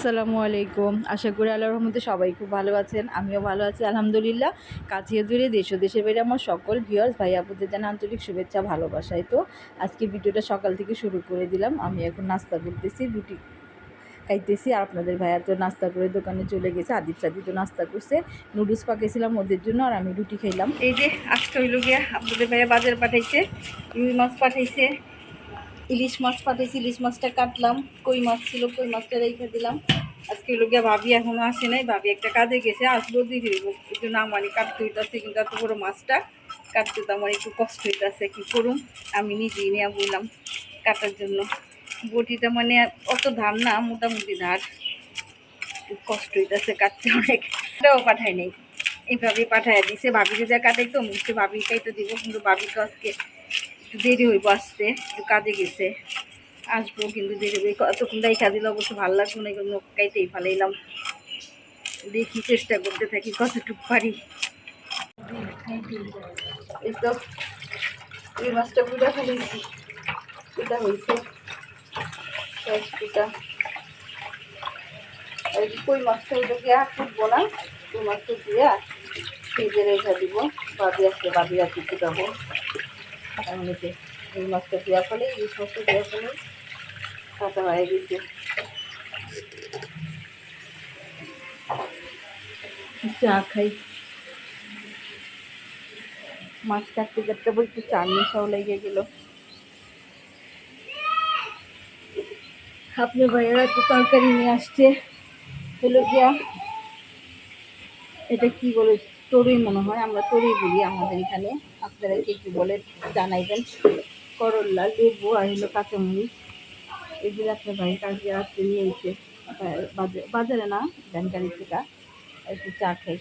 আসসালামু আলাইকুম। আশা করি আল্লাহর রহমতে সবাই খুব ভালো আছেন, আমিও ভালো আছি, আলহামদুলিল্লাহ। কাছে দূরে দেশ দেশের বাইরে আমার সকল ভিউয়ার্স ভাই আপুদের জানা আন্তরিক শুভেচ্ছা ভালোবাসায় তো। আজকে ভিডিওটা সকাল থেকে শুরু করে দিলাম। আমি এখন নাস্তা করতেছি, রুটি খাইতেছি। আর আপনাদের ভাইয়া তো নাস্তা করে দোকানে চলে গেছে আদিপ সাদি তো নাস্তা করছে। নুডলস পাকিয়েছিলাম ওদের জন্য আর আমি রুটি খাইলাম। এই যে, আজকে হইল গিয়া আপনাদের ভাইয়া বাজার পাঠাইছে, রুই মাছ পাঠাইছে। ইলিশ মাছ পাঠাইছি ইলিশ মাছটা কাটলাম, কই মাছ ছিল, কই মাছটা রেখে দিলাম। আজকে হলো গিয়া ভাবি এখনও আসে নাই, ভাবি একটা কাজে গেছে, আসব দিয়ে দিব। একটু না মানে কাটতে হইতেছে, কিন্তু এত বড় মাছটা কাটতে তো আমার একটু কষ্ট হইতেছে, কি করুম? আমি নিজেই নিয়ে বললাম কাটার জন্য। বটিটা মানে অত ধার না, মোটামুটি ধার। কষ্ট হইতেছে কাটতে অনেক। এটাও পাঠাই নেই। এইভাবে পাঠাইয়া দিছে। ভাবি যদি কাটাই তো মুখে ভাবি কাইতে দিব, কিন্তু ভাবি তো আজকে দেরি হইব আসতে কাজে গেছে। আসব কিন্তু দেরি হবে এতক্ষণ দেখা দিলে, অবশ্য ভালো লাগবে না এগুলো কাইতেই ফালাইলাম। দেখি চেষ্টা করতে থাকি কতটুকু পারি। এই তো, এই মাছটা হয়েছে কই মাছটা? কই মাছটা দিয়ে ফুটাবো এমনিতে এই মাছটা দেওয়া ফলে ইলিশ মাছটা দেওয়া ফলে কাটা হয়ে গেছে। চা খাই। মাছ কাটতে কাটতে বলতে চা নেশাও লেগে গেল। আপনার ভাইয়েরা তো তরকারি নিয়ে আসছে। হলো গিয়া, এটা কি বলে তরুই মনে হয়, আমরা তরুই বলি আমাদের এখানে। আপনারা কে কী বলে জানাইবেন। করল্লা লেবু আর হলো কাঁচামরিচ, এগুলো আপনার ভাই কালকে রাত্রে নিয়ে এসে বাজারে না, ব্যাংকারি থেকে একটু চা খাই।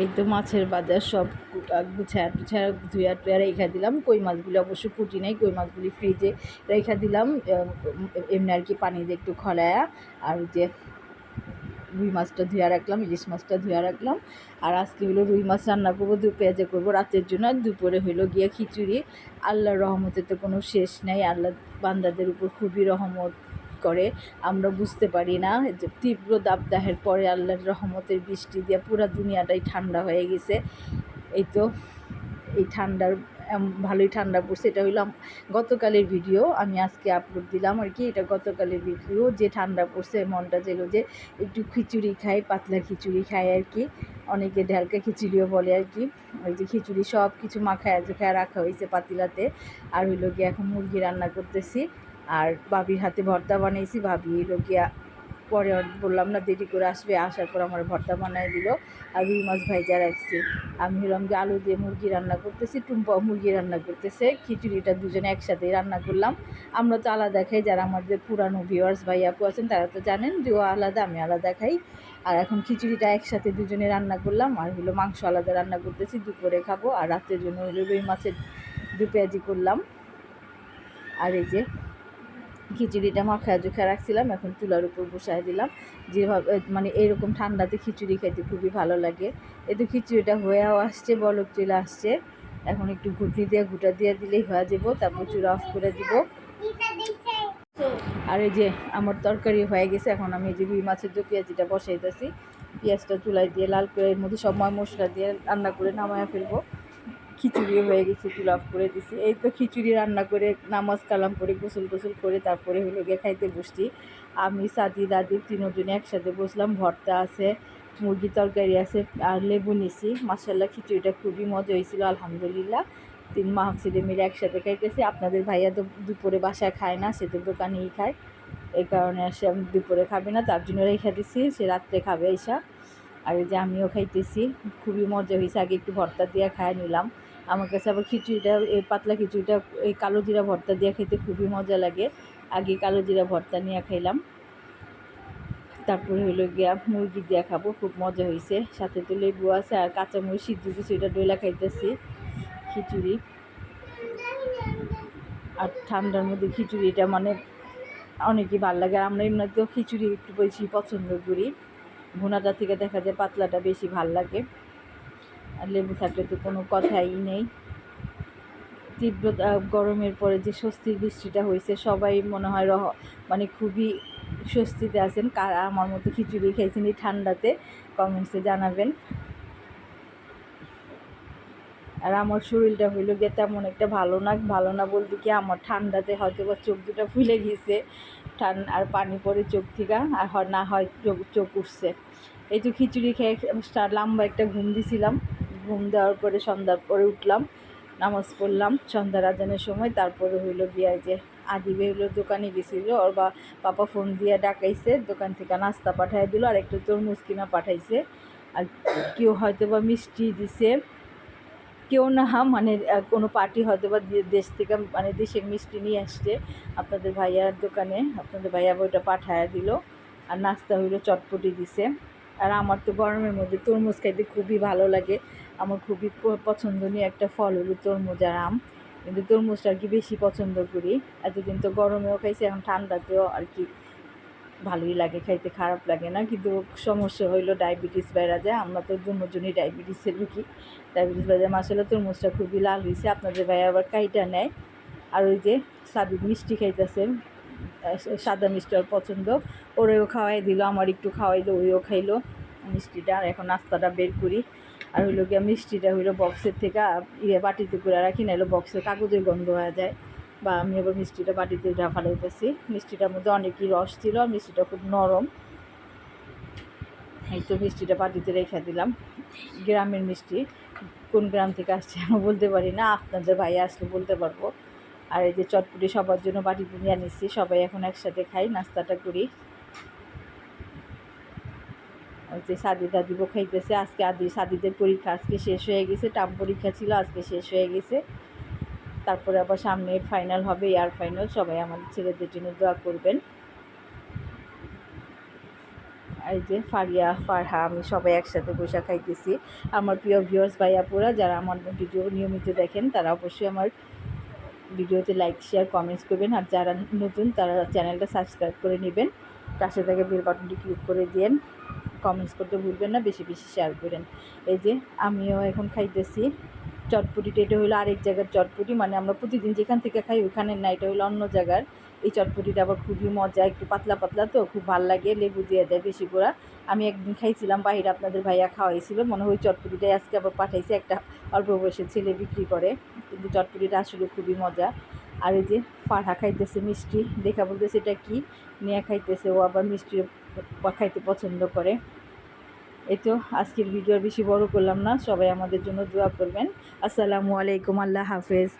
এই তো মাছের বাজার সব। গুছায়া টুছায়া ধুয়া টুয়া রেখা দিলাম। কই মাছগুলি অবশ্য কুটি নেই, কই মাছগুলি ফ্রিজে রেখা দিলাম। এমনি আর কি পানি দিয়ে একটু খলায়া আর যে রুই মাছটা ধুয়া রাখলাম, ইলিশ মাছটা ধুয়া রাখলাম। আর আজকে হলো রুই মাছ রান্না করব দু পেঁয়াজে করব রাতের জন্য। আর দুপুরে হইল গিয়া খিচুড়ি। আল্লাহর রহমতে তো কোনো শেষ নেই। আল্লাহ বান্দাদের উপর খুবই রহমত করে। আমরা বুঝতে পারি না যে তীব্র দাবদাহের পরে আল্লাহর রহমতের বৃষ্টি দিয়ে পুরো দুনিয়াটাই ঠান্ডা হয়ে গেছে। এই তো এই ঠান্ডার ভালোই ঠান্ডা পড়ছে, এটা হইলাম গতকালের ভিডিও, আমি আজকে আপলোড দিলাম আর কি, এটা গতকালের ভিডিও, যে ঠান্ডা পড়ছে, মনটা যেল যে একটু খিচুড়ি খাই পাতলা খিচুড়ি খাই আর কি, অনেকে ঢালকা খিচুড়িও বলে আর কি, ওই যে খিচুড়ি সব কিছু মাখায় জোখায় রাখা হয়েছে পাতিলাতে, আর হইল গিয়ে এখন মুরগি রান্না করতেছি, আর ভাবির হাতে ভর্তা বানিয়েছি ভাবি এলো গিয়া পরে বললাম না, দেরি করে আসবে। আসার পর আমার ভর্তা বানাই দিল। আর রুই মাছ ভাইজা রাখছি। আমি হলাম যে আলু দিয়ে মুরগি রান্না করতেছি, টুম্পা মুরগি রান্না করতেছে। খিচুড়িটা দুজনে একসাথেই রান্না করলাম। আমরা তো আলাদা খাই, যারা আমাদের পুরানো ভিউয়ার্স ভাই আপু আছেন, তারা তো জানেন যে ও আলাদা, আমি আলাদা খাই। আর এখন খিচুড়িটা একসাথে দুজনে রান্না করলাম। আর হলো মাংস আলাদা রান্না করতেছি, দুপুরে খাব। আর রাত্রের জন্য হলো রুই মাছের দু পেঁয়াজি করলাম। আর এই যে খিচুড়িটা মাখায় জোখা রাখছিলাম, এখন চুলার উপর বসায় দিলাম। যেভাবে মানে এরকম ঠান্ডাতে খিচুড়ি খেতে খুবই ভালো লাগে। এতে খিচুড়িটা হয়েও আসছে, বলক চলে আসছে। এখন একটু ঘুটনি দিয়ে ঘুটা দিয়ে দিলেই হয়ে যাব, তারপর চুলা অফ করে দিব। আর এই যে আমার তরকারি হয়ে গেছে, এখন আমি যে রুই মাছের যে পেঁয়াজিটা বসাইতেছি। পেঁয়াজটা চুলাই দিয়ে লাল এর মধ্যে সব ময় মশলা দিয়ে রান্না করে নামায়া ফেলব। খিচুড়ি হয়ে গেছে অফ করে দিছি। এই তো খিচুড়ি রান্না করে, নামাজ কালাম করে গোসল টোসল করে, তারপরে হলো গিয়ে খাইতে বসছি। আমি সাদি, দাদি তিনজনে একসাথে বসলাম, ভর্তা আছে মুরগি তরকারি আছে, আর লেবু নিছি। মাসাল্লাহ খিচুড়িটা খুবই মজা হয়েছিল, আলহামদুলিল্লাহ। তিন মা ছেলে মিলে একসাথে খাইতেছি। আপনাদের ভাইয়া তো দুপুরে বাসায় খায় না, সে তো দোকানেই খায়। এই কারণে আসে আমি দুপুরে খাবে না, তার জন্য রেখে দিছি, সে রাত্রে খাবে এইসা আর যে আমিও খাইতেছি, খুবই মজা হয়েছে, আগে একটু ভর্তা দিয়ে খায় নিলাম। আমার কাছে আবার খিচুড়িটা, এই পাতলা খিচুড়িটা, এই কালো জিরা ভর্তা দিয়ে খেতে খুবই মজা লাগে। আগে কালো জিরা ভর্তা নিয়ে খাইলাম। তারপরে হইল গিয়া মুরগি দিয়ে খাব, খুব মজা হয়েছে সাথে তো লেবু আছে আর কাঁচা কাঁচামরিচ সিদ্ধ দিয়েছি এটা ডইলা খাইতেছি খিচুড়ি। আর ঠান্ডার মধ্যে খিচুড়িটা মানে অনেকই ভালো লাগে। আমরা এমনিতেও খিচুড়ি একটু বেশি পছন্দ করি। ভুনাটা থেকে দেখা যায় পাতলাটা বেশি ভালো লাগে। আর লেবু থাকলে তো কোনো কথাই নেই। তীব্র গরমের পরে যে স্বস্তির বৃষ্টিটা হয়েছে, সবাই মনে হয় রহ মানে খুবই স্বস্তিতে আছেন। কারা আমার মতো খিচুড়ি খেয়েছেন এই ঠান্ডাতে। কমেন্টসে জানাবেন। আর আমার শরীরটা হইল গিয়ে তেমন একটা ভালো না ভালো না বলতে কি আমার ঠান্ডাতে হয়তো বা চোখ দুটো ফুলে গেছে ঠান, আর পানি পড়ে চোখ থেকে, আর হয় না হয় চোখ চোখ উঠছে। এই তো খিচুড়ি খেয়ে লম্বা একটা ঘুম দিছিলাম। ঘুম দেওয়ার পরে সন্ধ্যার পরে উঠলাম, নামাজ পড়লাম। সন্ধ্যার আজানের সময়, তারপরে হইল গিয়া যে আদিবে হইল দোকানে গেছিল, ওর বা, পাপা ফোন দিয়ে ডাকাইছে, দোকান থেকে নাস্তা পাঠাই দিল, আর একটু তরমুজ কিনা পাঠাইছে। আর কেউ হয়তো বা মিষ্টি দিছে, কেউ না মানে কোনো পার্টি হয়তো বা দেশ থেকে মানে দেশের মিষ্টি নিয়ে আসছে। আপনাদের ভাইয়ার দোকানে, আপনাদের ভাইয়া বইটা পাঠায় দিল, আর নাস্তা হইল চটপটি দিছে। আর আমার তো গরমের মধ্যে তরমুজ খাইতে খুবই ভালো লাগে। আমার খুবই পছন্দনীয় একটা ফল হলো তরমুজ আর আম। কিন্তু তরমুজটা আর কি বেশি পছন্দ করি। এতদিন তো গরমেও খাইছি, এখন ঠান্ডাতেও আর কি ভালোই লাগে, খাইতে খারাপ লাগে না। কিন্তু সমস্যা হইল ডায়াবেটিস বেড়া যায়। আমরা তো দুজনই ডায়াবেটিসের রুগী। ডায়াবেটিস বেড়া যায় মাসালা তরমুজটা খুবই লাল হয়েছে আপনাদের ভাই আবার কাইটা নেয়। আর ওই যে সাদিক মিষ্টি খাইতেছে সাদা মিষ্টি ওর পছন্দ। ওরেও খাওয়াই দিল আমার একটু খাওয়াইলো, ওইও খাইলো। মিষ্টিটা আর এখন নাস্তাটা বের করি। আর হইল গিয়া মিষ্টিটা হইল বক্সের থেকে ইয়ে বাটিতে করে রাখি না হলো বক্সের কাগজের গন্ধ হয়ে যায়। বা আমি আবার মিষ্টিটা বাটিতে ফালাইতেছি। মিষ্টিটার মধ্যে অনেকই রস ছিল আর মিষ্টিটা খুব নরম। এই তো মিষ্টিটা বাটিতে রেখে দিলাম। গ্রামের মিষ্টি। কোন গ্রাম থেকে আসছে আমি বলতে পারি না, আপনাদের ভাই আসলে বলতে পারব। আর এই যে চটপটি সবার জন্য বাটিতে নিয়ে নিচ্ছি সবাই এখন একসাথে খাই, নাস্তাটা করি। যে সাদি দাদিবও খাইতেছে আজকে আদি সাদিদের পরীক্ষা, আজকে শেষ হয়ে গেছে, টাম পরীক্ষা ছিল, আজকে শেষ হয়ে গেছে। তারপরে আবার সামনে ফাইনাল হবে এয়ার ফাইনাল সবাই আমাদের ছেলেদের জন্য দোয়া করবেন। এই যে ফারিয়া, ফারহা, আমি সবাই একসাথে বসে খাইতেছি। আমার প্রিয় ভিউয়ার্স ভাইয়াপুরা যারা আমার ভিডিও নিয়মিত দেখেন, তারা অবশ্যই আমার ভিডিওতে লাইক শেয়ার কমেন্টস করবেন। আর যারা নতুন, তারা চ্যানেলটা সাবস্ক্রাইব করে নেবেন। পাশে থেকে বেল বাটনটি ক্লিক করে দিন কমেন্টস করতে ভুলবেন না, বেশি বেশি শেয়ার করেন। এই যে, আমিও এখন খাইতেছি। চটপটিটা এটা হলো আরেক জায়গার চটপটি মানে আমরা প্রতিদিন যেখান থেকে খাই ওখানে না, এটা হলো অন্য জায়গার। এই চটপটিটা আবার খুবই মজা, একটু পাতলা পাতলা তো, খুব ভালো লাগে, লেবু দিয়ে দেয় বেশি করে। আমি একদিন খাইছিলাম বাইরে আপনাদের ভাইয়া খাওয়াইছিল, মনে হয় ওই চটপটিটাই আজকে আবার পাঠাইছে, একটা অল্প বয়সের ছেলে বিক্রি করে। কিন্তু চটপটিটা আসলে খুবই মজা। আর এই যে ফাড়া খাইতেছে মিষ্টি, দেখা বলতেছে এটা কি? নিয়ে খাইতেছে, ও আবার মিষ্টি খাইতে পছন্দ করে। এই তো আজকের ভিডিও আর বেশি বড় করলাম না, সবাই আমাদের জন্য দোয়া করবেন। আসসালামু আলাইকুম, আল্লাহ হাফেজ।